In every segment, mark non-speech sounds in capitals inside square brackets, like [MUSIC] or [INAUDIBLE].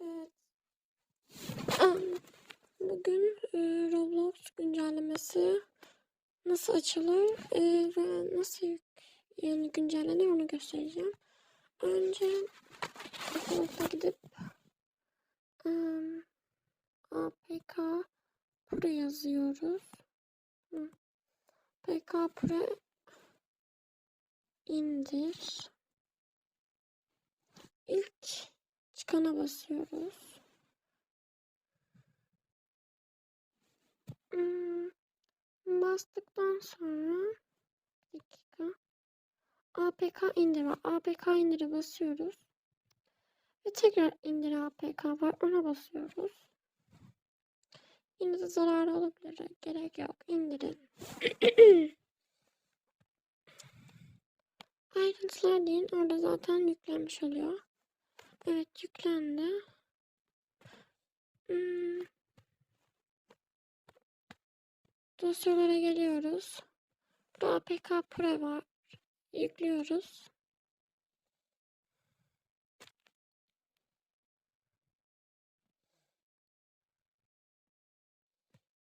Evet. Bugün e, Roblox güncellemesi nasıl açılır e, ve nasıl yük- yani güncellenir onu göstereceğim. Önce Roblox'a gidip APK Pro yazıyoruz. Hı. APK Pro indir. İlk çıkana basıyoruz. Hmm, bastıktan sonra bir dakika. APK indir. APK indire basıyoruz. Ve tekrar indir APK var. Ona basıyoruz. Yine de zarar olabilir. Gerek yok. İndirin. [CLEARS THROAT] Ayrıntılar deyin. Orada zaten yüklenmiş oluyor. Evet yüklendi. Hmm. Dosyalara geliyoruz. Burada APK Pro var. Yüklüyoruz.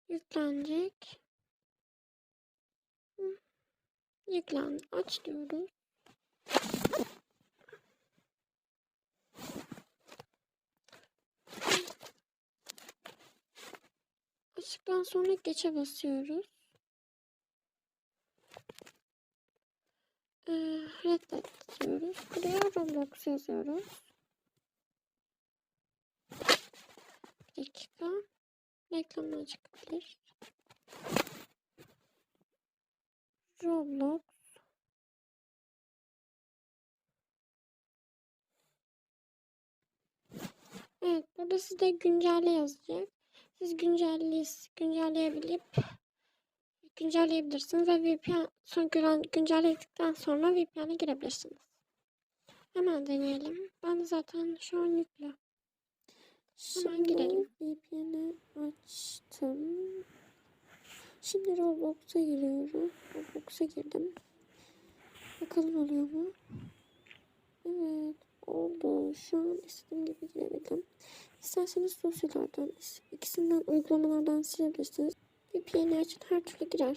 Yüklenecek. Yüklendi. Aç diyoruz. Açtıktan sonra geçe basıyoruz. Ee, reddet diyoruz. Buraya Roblox yazıyoruz. Bir dakika. Reklamlar çıkabilir. Roblox. Evet, burada sizde güncelle yazacak. Siz güncelleyebilip güncelleyebilirsiniz ve VPN son güncelledikten sonra VPN'e girebilirsiniz. Hemen deneyelim. Ben zaten şu an yüklü. Hemen girelim. VPN'i açtım. Şimdi Roblox'a giriyorum. Roblox'a girdim. Bakalım oluyor mu? Evet oldu. Şu an istediğim gibi girebildim. İsterseniz dosyalardan, ikisinden uygulamalardan silebilirsiniz. VPN'i açın her türlü girer.